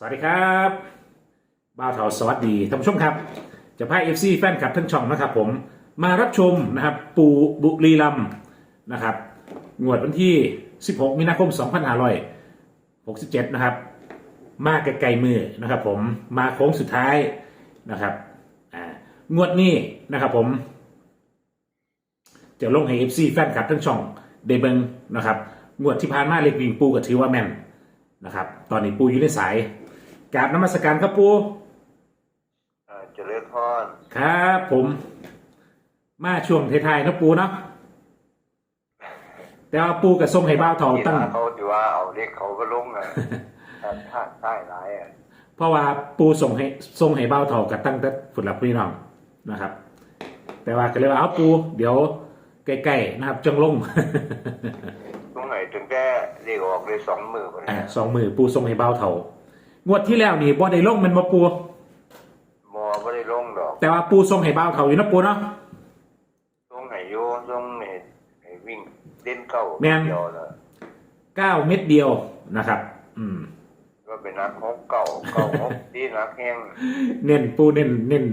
สวัสดีครับบ้าวเถาสวัสดีท่านผู้ชมครับ จะพาเอฟซีแฟนคลับทั้งช่องนะครับผมมารับชมนะครับปูบุรีรัมนะครับงวดวันที่ 16 มีนาคม 2567 นะครับ มาไกลๆมือนะครับผมมาโค้งสุดท้ายนะครับอ่างวดนี้นะครับผม จะลงให้เอฟซีแฟนคลับทั้งช่องเดเบิงนะครับงวดที่ผ่านมาเล็กวิ่งปูก็ถือว่าแม่นนะครับ ตอนนี้ปูอยู่ในสาย กราบนมัสการครับปูอ่าเจริญพรครับผม มาช่วงท้ายๆนะปูเนาะแต่ว่าปูกับทรงให้บ้าวเถาที่ตั้งเขาที่ว่าเอาเด็กเขาก็ลงอะ ท่านท่านใต้หลายอะเพราะว่าปูส่งให้ทรงให้บ้าวเถากับตั้งแต่ฝุ่นหลับพี่น้องนะครับ แต่ว่าก็เลยว่าเอาปู เดี๋ยวใกล้ๆนะครับจังลง ตรงไหนถึงแค่เรียกออกเลยสองมือคนอ่านี้สองมือปูทรงให้บ้าวเถา งวดที่แล้วนี่บ่ได้ลงแมันมาปูมอไม่ได้ลงดอกแต่ว่าปูทรงให้บ้าวเถาอยู่นะปูเนาะตรงไหนโยตรงไหนไหนวิ่งเล่นเก้าแม่น เดียวนะเก้าเม็ดเดียวนะครับ อืม ก็เป็นนักฮกเก่าเก่าฮกดีนักแห้งเน้นปูเน้นเน้น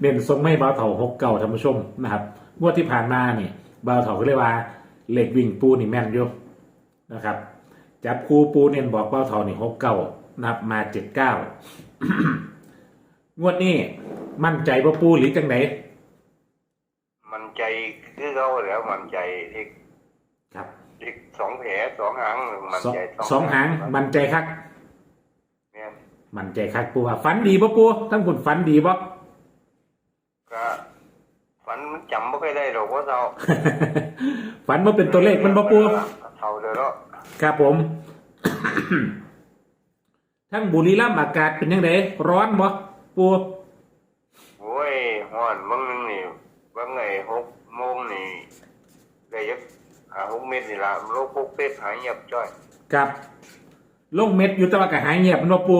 เน้นทรงไม่บ้าวเถาหกเก่าท่านผู้ชมนะครับงวดที่ผ่านมาเนี่ยบ้าวเถาก็เลยว่าเหล็กวิ่งปูนี่แม่นอยู่นะครับจับคู่ปูเน้นบอกบ้าวเถานี่หกเก่า นะครับมาเจ็ดเก้างวดนี้มั่นใจว่าปูหรือจังไหนมันใจคือเขาแล้วมันใจเด็กครับเด็กสองแผลสองหางมันสองใจสองหางมั่นใจคักแม่นมั่นใจคักปูว่าฝันดีปะปูทั้งคุณฝันดีปะก็ฝันจำไม่ค่อยได้หรอกว่าเราฝันว่าเป็นตัวเลขมันปะปูเท่าเดิมแล้วครับผม ทั้งบุรีรัมย์อากาศเป็นยังไงร้อนบ่ปูโอ้ยฮ้อนบางนึงนี่บางไงหกโมงนี่ได้ยักหาหกเมตรนี่ละโลกพกเป็ดหายเงียบจ้อยกับลงเม็ดอยู่แตะวันกะหายเงียบมันบ่ปู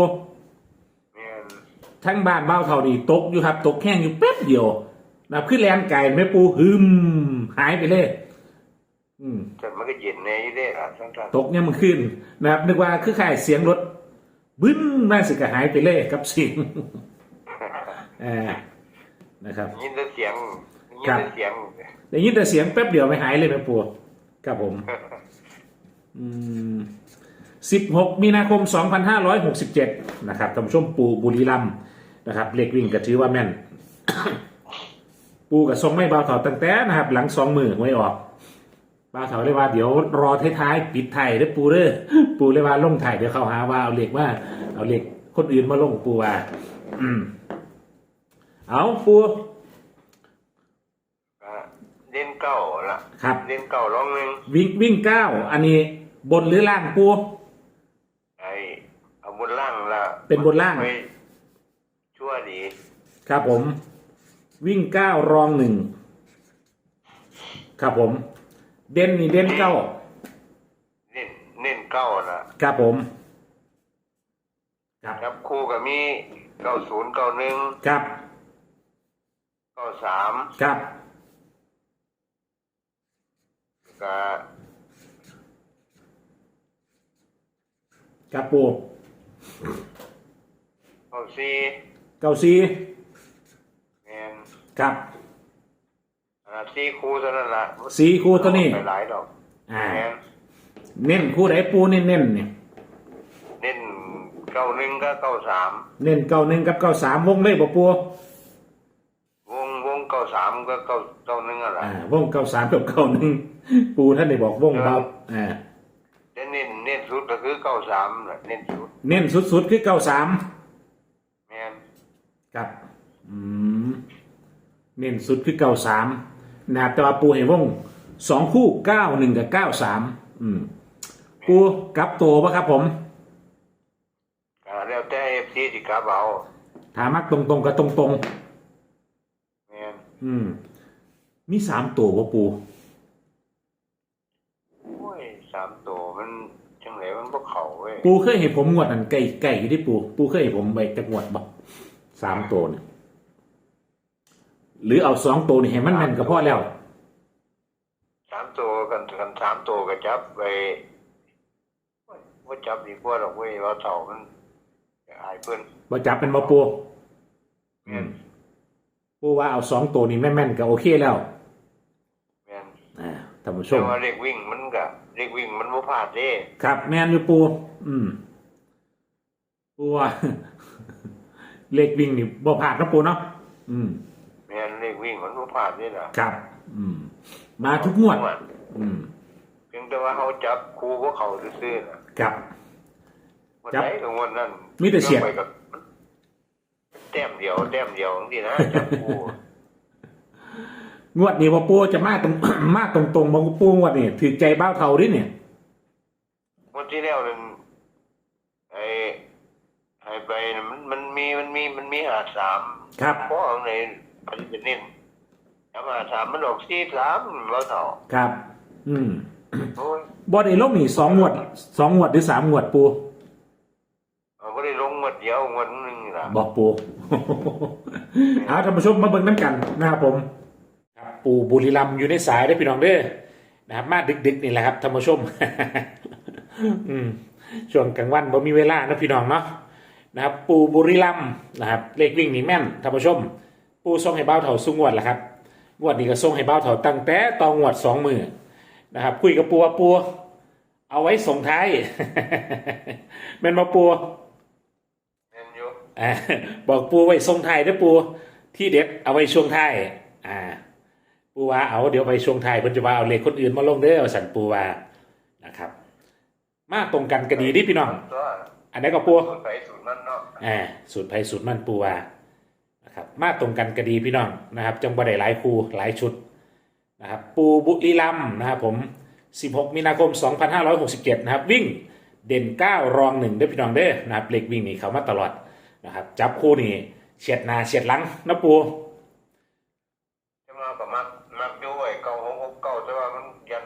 แม่นทั้งบ้านเบ้าเท่านี้ตกอยู่ครับ ตกแห้งอยู่แป๊บเดียวนะครับขึ้นแลนไก่แม่ปูหึมหายไปเลยอืมแต่มันก็เย็นแน่อยู่เด้อะสั้นตกเนี่ยมันขึ้นนะครับนึกว่าคือข่ายเสียงรถ บึ้นมาสิกะหายไปเลยกับเสียงเออนะครับๆยินแต่เสียงยินครับแต่เสียงได้ยินแต่เสียงแป๊บเดียวไม่หายเลยแม่ปูครับผมอืมสิบหกมีนาคมสองพันห้าร้อยหกสิบเจ็ดนะครับท่านผู้ชมปูบุรีรัมย์นะครับเลขวิ่งก็ถือว่าแม่น ปูกับทรงไม่เบาเถาตั้งแต่นะครับ หลังสองมือไว้ออกเบาเถาเลยว่าเดี๋ยวรอท้ายๆปิดไทยเด้อปูเด้อปูเลยว่าลงไทยเดี๋ยวเขาหาว่าเอาเลขว่าเอาเลขคนอื่นมาลงปูว่าอืมเอาปูก็เล่นเก้าละครับเล่นเก้าร้องหนึ่งวิ่งวิ่งเก้าอันนี้บนหรือล่างปูไอ้เอาบนล่างละเป็นบนล่างไปชั่วดี ครับผม วิ่งเก้ารองหนึ่งครับผม เด่นนี่เด่นเก้าเน้นเน้นเก้าละครับผม ครับครับคู่กับมีเก้าศูนย์เก้าหนึ่งครับเก้าสามครับก็ครับปูเก้าสี่เก้าซีแม่นครับ อ่าสี่คู่เท่านั้นละสีคู่ตัวนี้ไปหลายดอกอ่า แม่นเน้นคู่ไหนปูเน้นเน้นเนี่ย เน้นเก้าหนึ่งก็เก้าสามเน้นเก้าหนึ่งกับเก้าสามวงเลยบ่ปูวงวงเก้าสามก็เก้าเก้าหนึ่งอะไรอ่าวงเก้าสามกับเก้าหนึ่งปูท่านได้บอกวงเบาอ่า แต่เน้นเน้นสุดก็คือเก้าสามน่ะเน้นสุดเน้นสุดๆ คือเก้าสามแม่นครับ อืม เน้นสุดคือเก้าสาม นะครับแต่ว่าปูเห็นวงสองคู่เก้าหนึ่งกับเก้าสามอืมปูกลับตัวปะครับผม อ่าแล้วแต่เอฟซีสิกลับเอาถามมักตรงๆกับตรงแม่นๆ อืม มีสามตัวปะปู โอ้ยสามตัวมันจังไหนมันพวกเขาเว้ยปูเคยเห็นผมงวดอันไก่ไก่อยู่ที่ปู ปูเคยเห็นผมไปจะงวดบ่สามตัวเนี่ย หรือเอาสองตัวนี่เห็นมันแม่นก็พอแล้วสามตัวกันกันสามตัวก็จับไปโอ้ยว่าจับดีกว่าหรอกเว้ยว่าเต่ามันอายเพิ่นบ่จับเป็นบ่ปูแม่นปูว่าเอาสองตัวนี้แม่นๆก็โอเคแล้วแม่นอ่าท่านผู้ชแต่มว่าเลขวิ่งมันก็เลขวิ่งมันบ่พลาดเด้ครับ แม่นอยู่ปูอืมปูว่าเลขวิ่งนี่บ่ผ่านนะปูเนาะอืมแม่นเลข วิ่งมันบ่พลาดเด้ล่ะครับ อืม มาทุกงวด อืมเพียงแต่ว่าเขาจับครูบ่เข้าซื่อๆน่ะครับ วันจับไหนก็วันนั้นมีแต่เสียด ไปกับแต้มเดียวแต้มเดียวจังซี่นะจับครู งวดนี้พอปูจะมาตรง มาตรงๆบางปูงวดนี่ถือใจบ้าวเท่าดิเนี่ยวันที่แล้วนั่นไอ้ให้ไปน่ะมันมันมีมันมีมันมีหาสามครับ เพราะเอาในปฏิบัติเน้น ถ้ามาสามมันออกสี่สามเราเท่าครับ อืมโอ้ยบอดี้ลบนี่สองงวดสองงวดหรือสามงวดปูเอาไม่ได้ลงหมดเดียวหมดหนึงนี่ล่ะบอกปู เอาท่านผู้ชมมาเบิ่งน้ำกันนะครับผมครับปูบุรีรัมย์อยู่ในสายได้อพี่น้องเด้อนะครับมาดึกๆนี่แหละครับท่านผู้ชม อืมช่วงกลางวันบ่มีเวลานะพี่น้องเนาะนะครับ ปูบุรีรัมย์นะครับ เลขวิ่งนี่แม่นท่านผู้ชม ปูส่งให้เบ้าเถาสุงวดแหละครับ งวดนี้ก็ส่งให้เบ้าเถาตั้งแต่ตองวดสองมือนะครับคุยกับปูว่าปูเอาไว้ส่งท้ายแม่นมาปูเน้นอยู่อ่าบอกปูไว้ทรงไทายนะปูที่เด็ดเอาไว้ช่วงท้ายอ่า ปูว่าเอาเดี๋ยวไปช่วงท้ายเพิ่นจะว่าเอาเลขคนอื่นมาลงเด้อเอาสันปูว่านะครับ มาตรงกันก็ดีดิพี่น้องตัวอันนี้ก็ปูสูตรไปสูตรมันเนาะ อ่าสูตรไผสูตรมันปูว่า นะครับมาตรงกันก็ดีพี่น้องนะครับจังบ่ได้หลายคูหลายชุดนะครับปูบุรีรัมย์นะครับผม 16 มีนาคม 2567 นะครับ วิ่งเด่น 9 รอง1เด้อพี่น้องเด้อนะครับเลขวิ่งนี่เขามาตลอดนะครับ จับคู่นี่เฉียดหน้าเฉียดหลังนะปูจะมากับมักมักด้วยเก้าหกหกเก้าแต่ว่ามันยัน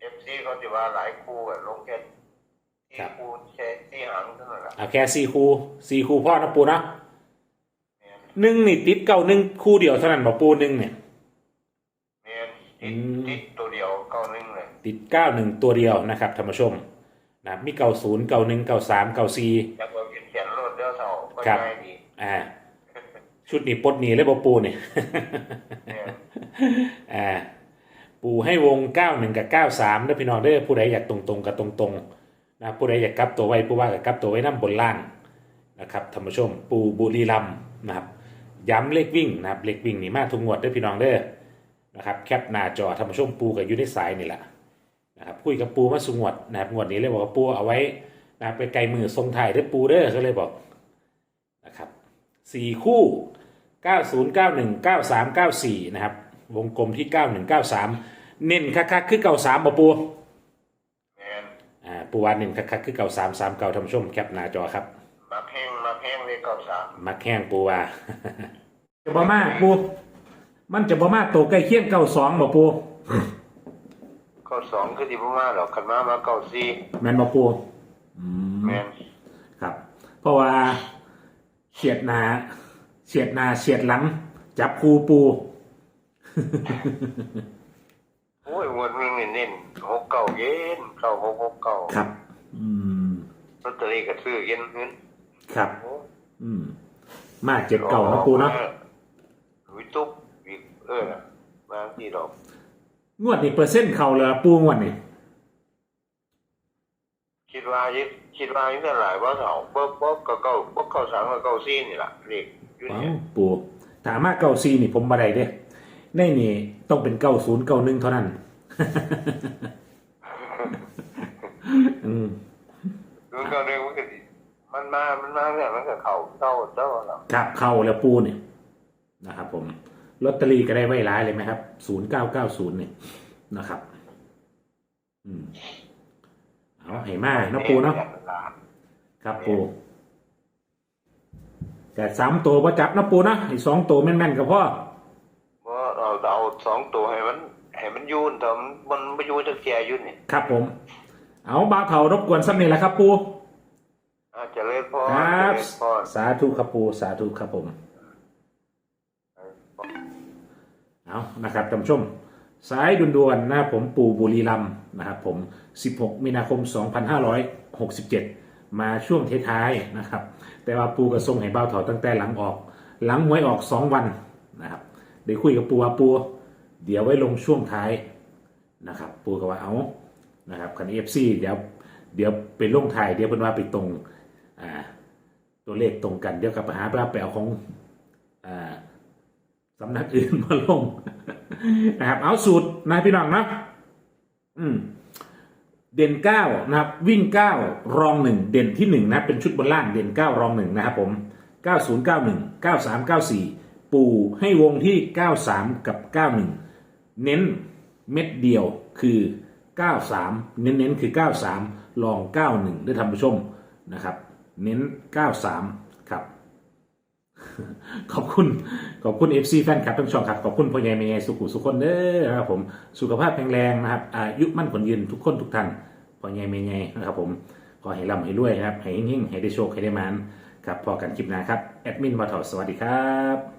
เอฟซีเขาจะว่าหลายคู่อะลงแค่ที่คู่แค่ที่หางเท่านั้นแหละเอาแค่สี่คู่สี่คู่พ่อนะปูเนาะแม่น หนึ่งนี่ติดเก้าหนึ่งคู่เดียวเท่านั้นบ่ปูหนึ่งเนี่ยแม่นติดอืม ติดตัวเดียวเก้าหนึงเลยติดเก้าหนึ่งตัวเดียวนะครับท่านผู้ชมนะครับมีเก้าศูนย์เก้าหนึ่งเก้าสามเก้าสี่ อยากเอาเขียนเขียนรถเดียวเท่าก็ครับ ง่ายดีอ่า ชุดนี้ปลดหนีเลยบ่ปูเนี่ยแม่นอ่า ปูให้วง 91 กับ 93เด้อพี่น้องเด้อผู้ใดอยากตรงๆกับตรงๆนะผู้ใดอยากกลับตัวไว้ผู้ว่ากับกลับตัวไว้น้ำบนล่างนะครับท่านผู้ชม ปูบุรีรัมย์นะครับ ย้ำเลขวิ่งนะครับเลขวิ่งนี่มาทุกงวดเด้อพี่น้องเด้อนะครับแคปหน้าจอท่านผู้ชมปูกับอยู่ในสายนี่แหละนะครับคุยกับปูมาสุงวดนะครับงวดนี้เลยบอกว่าปูเอาไว้นะครับไปไกลมือทรงไทายเด้อปูเด้อเขาเลยบอกนะครับสี่คู่ 9091 9394 นะครับ วงกลมที่ 9193 เน้นคักๆคือเก่า3บ่ปูแม่นอ่าปูวาเน้นคักๆคือเก่า3 3เก่าท่านผู้ชมแคปหน้าจอครับมักแห้งมักแห้ง เลยเก้าสามมักแห้งปูว่า จะบ่มากปู มันจะบ่มากโตใกล้เคียงเก่า2บ่ปูเก้าสองคือที่พ่อมาหรอกขันมามาเก้าสี่แม่นบ่ปูอืมแม่นครับ เพราะว่าเฉียดหน้าเฉียดหน้าเฉียดหลัง จับคูปู โอ้ยงวดมึงนี่เน้นหกเก้าเย็นเก้าหกหกเก้าครับ อืมลอตเตอรี่ก็ซื้อเย็นขึ้นครับ โอ้ อืม มาเจ็ดเก่านะปูเนาะวิตุ๊บวิเออบางทีดอกงวดนี่เปอร์เซ็นต์เขาเลยปูงวดนี่คิดว่ายิคิดว่ายิ่งเท่าไหร่ว่าเท่าบ่บ่ก็เก้าบ่เก้าสามกับเก้าสี่นี่ล่ะเลขอยู่ว้าเนี่วยปูถามมาเก้าซีนี่ผมบ่ได้เด้ในนี่ต้องเป็นเก้าศูนย์เก้าหนึ่งเท่านั้นอืมดูก็เรื่องมันก็สิ มันมา มันมาเนี่ยมันก็เข้าเจ้าเจ้าล่ะครับเข้าแล้วปูเนี่ยนะครับผมลอตเตอรี่ก็ได้ไว้ร้ายเลยไหมครับศูนย์เก้าเก้าศูนย์เนี่ยนะครับ อืมเอาให้มาเนาะปูเนาะครับปูแต่สามตัวประจับนะปูนะอีกสองตัวแม่นๆกับพ่อว่าเอาเอาสองตัวให้มันให้มันอยูนแต่มันมันไม่อยูจะแก่อยุ่นี่ครับผม เอาบาวเถารบกวนสักนิดแหละครับปู อาจจะเล่นพ่อคเจรับริญพร สาธุครับปูสาธุครับผม เอานะครับท่านผู้ชม สายด่วนๆนะครับผมปู่บุรีรัมย์นะครับผม 16 มีนาคม 2567 มาช่วงท้ายๆนะครับ แต่ว่าปูก็ส่งให้เบ้าเถาตั้งแต่หลังออก หลังหวยออกสองวันนะครับได้คุยกับปูว่าปู เดี๋ยวไว้ลงช่วงท้ายนะครับ ปูก็ว่าเอานะครับคันเอฟซีเดี๋ยวเดี๋ยวไปลงท้ายเดี๋ยวเป็นว่าไปตรง อ่าตัวเลขตรงกันเดี๋ยวกับไปหาไปเอาของอ่าสำนักอื่นมาลงนะครับ เอาสูตรนายพี่น้องนะอืมเด่นเก้านะครับ วิ่งเก้ารองหนึ่งเด่นที่หนึ่งนะเป็นชุดบนล่างเด่นเก้ารองหนึ่งนะครับผมเก้าศูนย์เก้าหนึ่งเก้าสามเก้าสี่ปู่ให้วงที่เก้าสามกับเก้าหนึ่งเน้นเม็ดเดียวคือเก้าสามเน้นเน้นๆคือเก้าสามลองเก้าหนึ่งได้ทำผู้ชมนะครับ เน้น 9-3 ครับ ขอบคุณ ขอบคุณ FC แฟนคลับทั้งช่องครับ ขอบคุณพ่อใหญ่แม่ใหญ่สุขุสุขคนเด้อครับผม สุขภาพแข็งแรงนะครับ อายุมั่นขนยืนทุกคนทุกท่านพ่อใหญ่แม่ใหญ่นะครับ ผม ขอให้ร่ำให้รวยครับ ให้ยิ่งๆให้ได้โชคให้ได้มานครับพอกันคลิปหน้าครับ แอดมินมาถอดสวัสดีครับ